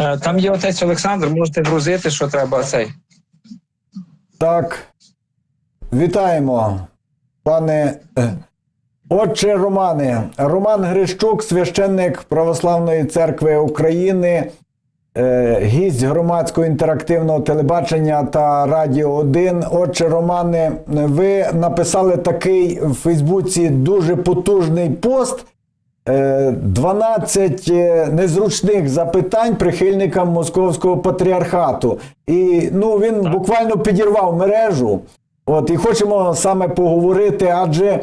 Е, Там є отець Олександр, можете грузити, що треба цей. Так. Вітаємо, пане. е, Отче Романе, Роман Грищук, священник Православної церкви України, е, гість громадського інтерактивного телебачення та Радіо 1. Отче Романе, ви написали такий в Фейсбуці дуже потужний пост. Е, 12 е, незручних запитань прихильникам московського патріархату. І ну, він буквально підірвав мережу. От, і хочемо саме поговорити, адже.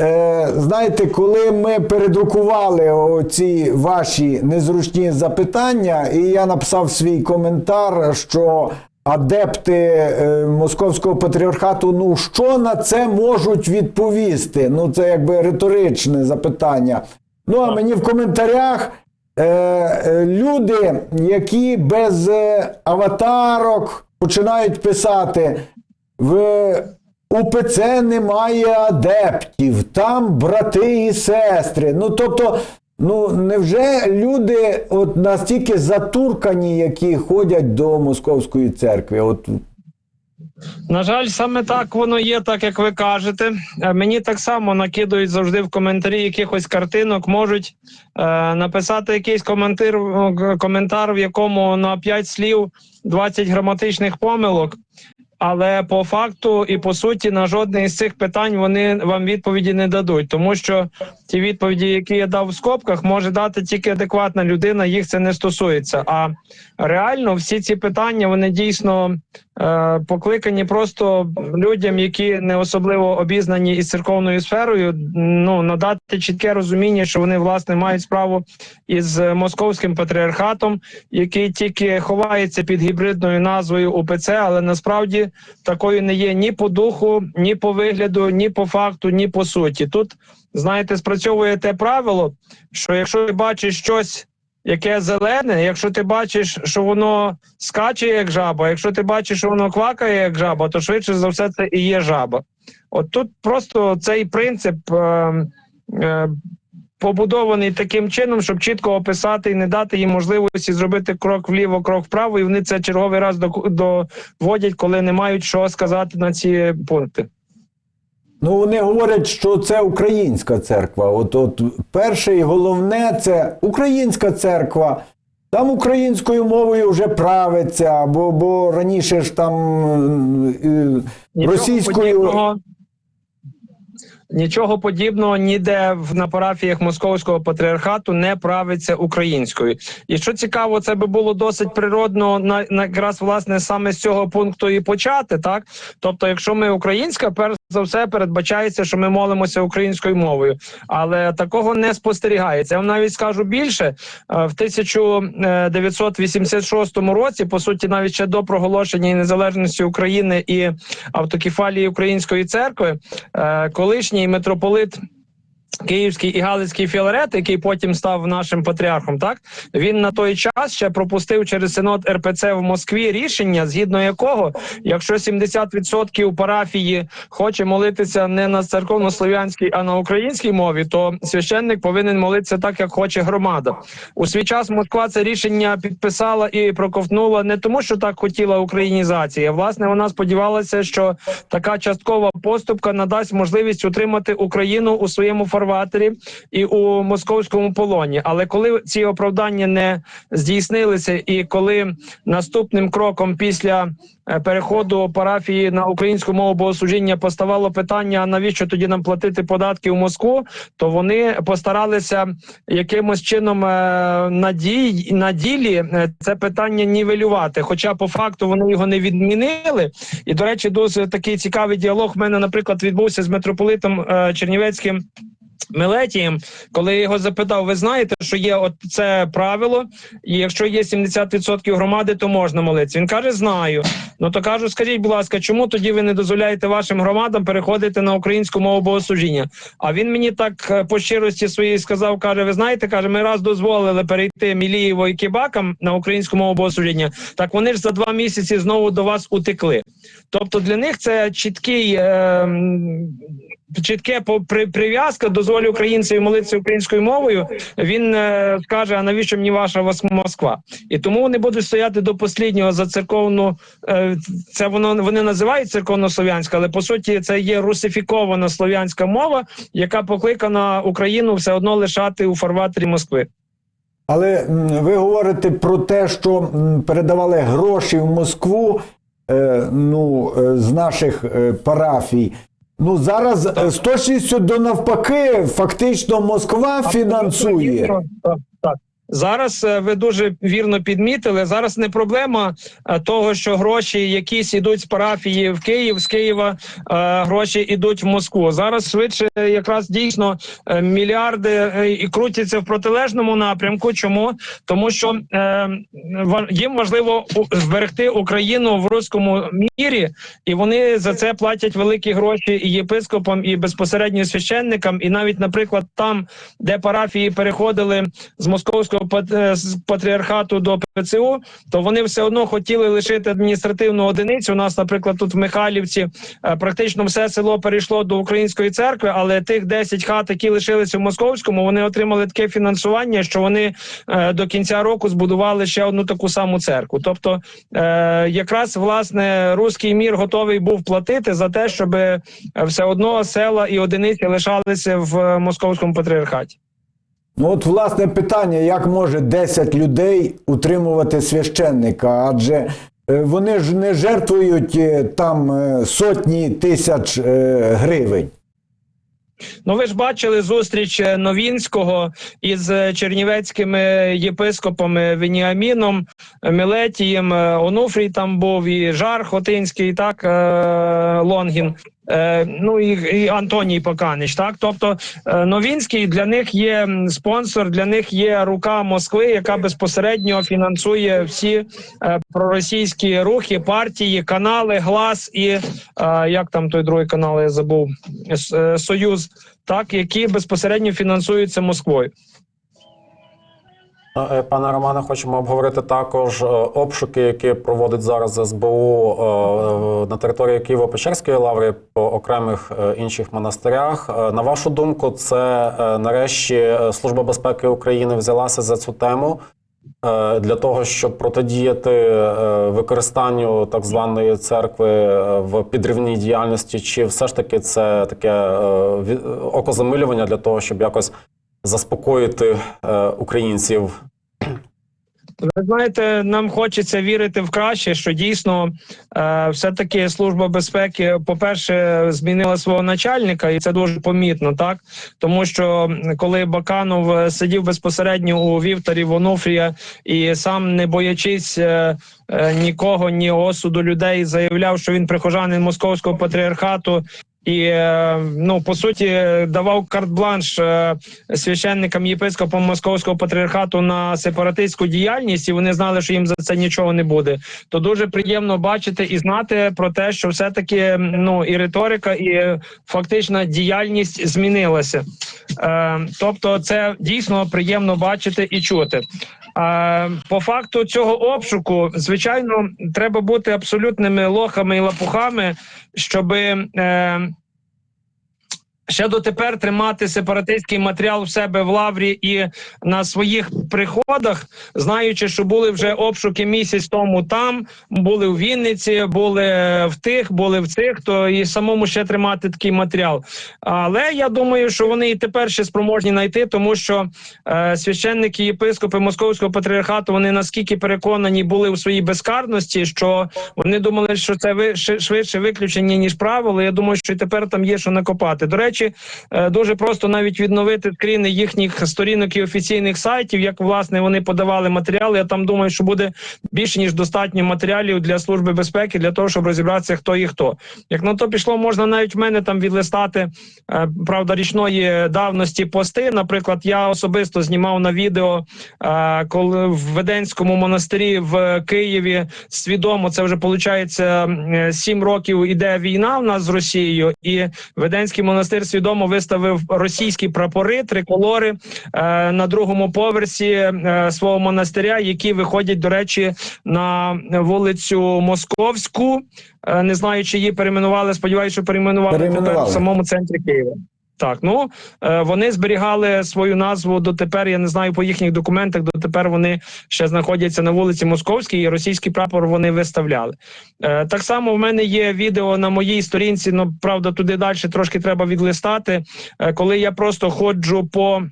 Е, знаєте, коли ми передрукували ці ваші незручні запитання, і я написав свій коментар, що адепти е, московського патріархату, ну що на це можуть відповісти? Ну, це якби риторичне запитання. Ну, а мені в коментарях е, е, люди, які без е, аватарок починають писати в УПЦ немає адептів, там брати і сестри. Ну тобто, ну невже люди от настільки затуркані, які ходять до московської церкви? От На жаль, саме так воно є, так як ви кажете. Е, Мені так само накидують завжди в коментарі якихось картинок, можуть е, написати якийсь коментар, е, коментар, в якому на 5 слів 20 граматичних помилок. Але по факту і по суті на жодне із цих питань вони вам відповіді не дадуть, тому що ті відповіді, які я дав в скобках, може дати тільки адекватна людина. Їх це не стосується. А реально всі ці питання вони дійсно е, покликані просто людям, які не особливо обізнані із церковною сферою. Ну надати чітке розуміння, що вони власне мають справу із московським патріархатом, який тільки ховається під гібридною назвою УПЦ, але насправді такою не є ні по духу, ні по вигляду, ні по факту, ні по суті. Тут знаєте, спрацьовує те правило, що якщо ти бачиш щось. Яке зелене, якщо ти бачиш, що воно скаче як жаба, якщо ти бачиш, що воно квакає як жаба, то швидше за все це і є жаба. От тут просто цей принцип е, е, побудований таким чином, щоб чітко описати і не дати їм можливості зробити крок вліво, крок вправо, і вони це черговий раз доводять, коли не мають що сказати на ці пункти. Ну, вони говорять, що це українська церква. От, от перше і головне це українська церква. Там українською мовою вже правиться, бо, бо раніше ж там е, Нічого російською. подібного, нічого подібного ніде в на парафіях московського патріархату не правиться українською. І що цікаво, це би було досить природно на, на якраз власне саме з цього пункту і почати. Так, тобто, якщо ми українська, перш за все передбачається, що ми молимося українською мовою, але такого не спостерігається. Я вам навіть скажу більше Е, в 1986 році, по суті, навіть ще до проголошення незалежності України і автокефалії Української церкви, е, колишній митрополит. Київський і Галицький Філарет, який потім став нашим патріархом, так він на той час ще пропустив через синод РПЦ в Москві рішення, згідно якого, якщо 70% парафії хоче молитися не на церковнослов'янській, а на українській мові, то священник повинен молитися так, як хоче громада. У свій час Москва це рішення підписала і проковтнула не тому, що так хотіла українізація. Власне, вона сподівалася, що така часткова поступка надасть можливість утримати Україну у своєму фарватері і у московському полоні. Але коли ці оправдання не здійснилися, і коли наступним кроком після е, переходу парафії на українську мову богослужіння поставало питання: а навіщо тоді нам платити податки у Москву, то вони постаралися якимось чином е, на ділі е, це питання нівелювати. Хоча по факту вони його не відмінили. І до речі, дуже такий цікавий діалог. в мене, наприклад, відбувся з митрополитом Чернівецьким. Мелетієм, коли я його запитав, ви знаєте, що є от це правило, і якщо є 70% громади, то можна молитися. Він каже, знаю. Ну то кажу, скажіть, будь ласка, чому тоді ви не дозволяєте вашим громадам переходити на українську мову богослужіння? А він мені так е, по щирості своїй сказав: каже: Ви знаєте, каже, ми раз дозволили перейти Мілієво і Кібакам на українську мову богослужіння, так вони ж за два місяці знову до вас утекли. Тобто для них це чіткий. Е, чітке прив'язка дозволю українцеві молитися українською мовою. Він е, скаже: а навіщо мені ваша Москва? І тому вони будуть стояти до посліднього за церковну. Е, це воно вони називають церковнослов'янська, але по суті це є русифікована слов'янська мова, яка покликана Україну все одно лишати у фарватері Москви. Але ви говорите про те, що передавали гроші в Москву е, ну, е, з наших парафій. Ну зараз з точністю до навпаки, фактично Москва фінансує. Так. Зараз е, ви дуже вірно підмітили. Зараз не проблема е, того, що гроші якісь ідуть з парафії в Київ, з Києва е, гроші ідуть в Москву. Зараз швидше якраз дійсно мільярди і крутяться в протилежному напрямку. Чому тому, що їм важливо зберегти Україну в руському мірі, і вони за це платять великі гроші і єпископам, і безпосередньо священникам. І навіть, наприклад, там, де парафії переходили з московського пат- е, патріархату до ПЦУ, то вони все одно хотіли лишити адміністративну одиницю. У нас, наприклад, тут в Михайлівці е, практично все село перейшло до української церкви, але тих 10 хат, які лишилися в московському, вони отримали таке фінансування, що вони е, до кінця року збудували ще одну таку саму церкву. Тобто, якраз власне руський мір готовий був платити за те, щоб все одно села і одиниці лишалися в московському патріархаті. Ну от власне питання, як може 10 людей утримувати священника? Адже е, вони ж не жертвують е, там е, сотні тисяч гривень. Ну, ви ж бачили зустріч е, Новінського із е, чернівецькими єпископами Веніаміном, е, Мілетієм, Онуфрій там був, і Жар Хотинський, так, Лонгін. Ну і, і Антоній Поканич, так тобто Новінський для них є спонсор, для них є рука Москви, яка безпосередньо фінансує всі проросійські рухи, партії, канали, глас і як там той другий канал, я забув Союз, так які безпосередньо фінансуються Москвою. Е, Пане Романе, хочемо обговорити також е, обшуки, які проводить зараз СБУ е, на території Києво-Печерської лаври по окремих інших монастирях. На вашу думку, це нарешті Служба безпеки України взялася за цю тему для того, щоб протидіяти е, використанню так званої церкви е, в підривній діяльності, чи все ж таки це таке е, окозамилювання для того, щоб якось заспокоїти е, українців Ви знаєте, нам хочеться вірити в краще, що дійсно е, все-таки служба безпеки, по-перше, змінила свого начальника, і це дуже помітно, так тому що коли Баканов е, сидів безпосередньо у вівторі в Онуфрія і сам не боячись е, е, нікого, ні осуду людей, заявляв, що він прихожанин московського патріархату. І е, ну по суті давав карт-бланш е, священникам єпископам московського патріархату на сепаратистську діяльність, і вони знали, що їм за це нічого не буде. То дуже приємно бачити і знати про те, що все таки ну і риторика, і фактична діяльність змінилася. Е, тобто, це дійсно приємно бачити і чути. Е, по факту цього обшуку, звичайно, треба бути абсолютними лохами і лапухами, щоби. Ще дотепер тримати сепаратистський матеріал в себе в лаврі і на своїх приходах, знаючи, що були вже обшуки місяць тому там, були в Вінниці, були в тих, були в цих, то і самому ще тримати такий матеріал. Але я думаю, що вони і тепер ще спроможні знайти, тому що е, священники, єпископи московського патріархату вони наскільки переконані були у своїй безкарності, що вони думали, що це ви швидше виключення ніж правило. Я думаю, що і тепер там є що накопати. До речі, е, дуже просто навіть відновити скріни їхніх сторінок і офіційних сайтів, як власне вони подавали матеріали. Я там думаю, що буде більше ніж достатньо матеріалів для служби безпеки для того, щоб розібратися, хто і хто. Як на то пішло, можна навіть в мене там відлистати е, правда річної давності пости. Наприклад, я особисто знімав на відео, е, коли в Веденському монастирі в Києві свідомо це вже виходить сім років іде війна в нас з Росією, і Веденський монастир свідомо виставив російські прапори, триколори е, на другому поверсі е, свого монастиря, які виходять, до речі, на вулицю Московську. Е, не знаю, чи її перейменували. Сподіваюся, що перейменували, тепер Перейменували. в самому центрі Києва. Так, ну е, вони зберігали свою назву дотепер. Я не знаю по їхніх документах. Дотепер вони ще знаходяться на вулиці Московській, і російський прапор вони виставляли. Е, так само в мене є відео на моїй сторінці. Ну правда, туди далі трошки треба відлистати. Е, коли я просто ходжу по.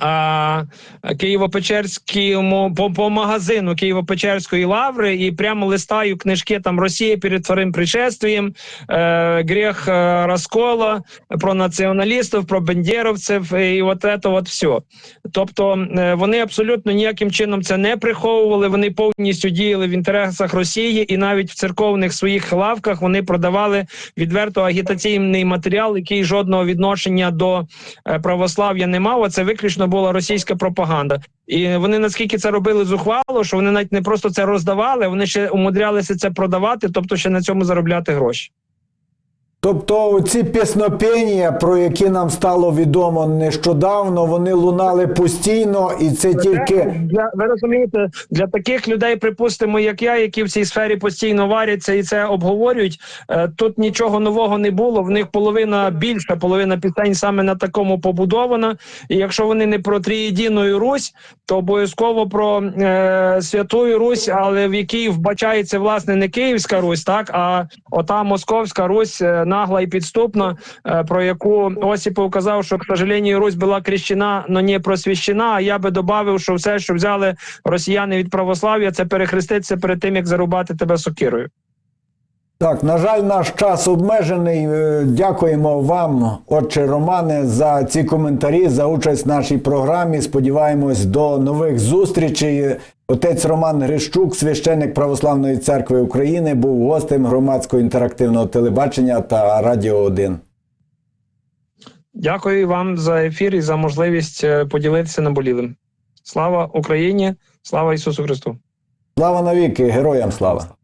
А, Києво-Печерському по, по магазину Києво-Печерської лаври і прямо листаю книжки там Росія перед вторим пришествием, е, грех е, розкола про націоналістів, про бендєровців і от це от все. Тобто е, вони абсолютно ніяким чином це не приховували. Вони повністю діяли в інтересах Росії, і навіть в церковних своїх лавках вони продавали відверто агітаційний матеріал, який жодного відношення до е, православ'я не мав. Це виключно була російська пропаганда. І вони наскільки це робили зухвало, що вони навіть не просто це роздавали, вони ще умудрялися це продавати, тобто ще на цьому заробляти гроші. Тобто ці піснопєння, про які нам стало відомо нещодавно, вони лунали постійно, і це тільки для ви розумієте, для таких людей, припустимо, як я, які в цій сфері постійно варяться і це обговорюють. е, Тут нічого нового не було. В них половина більша половина пісень саме на такому побудована. І якщо вони не про трієдіну Русь, то обов'язково про е, святую Русь, але в якій вбачається власне не Київська Русь, так а ота Московська Русь е, нагла і підступна, е, про яку Осіпов казав, що к сожалению, Русь була крещена, но не просвіщена. А я би додав, що все, що взяли росіяни від православ'я, це перехреститися перед тим, як зарубати тебе сокирою. так. На жаль, наш час обмежений. Е, Дякуємо вам, отче Романе, за ці коментарі, за участь в нашій програмі. Сподіваємось до нових зустрічей. Отець Роман Грищук, священник Православної церкви України, був гостем громадського інтерактивного телебачення та Радіо 1. Дякую вам за ефір і за можливість е, поділитися наболілим. Слава Україні! Слава Ісусу Христу! Слава навіки, героям слава!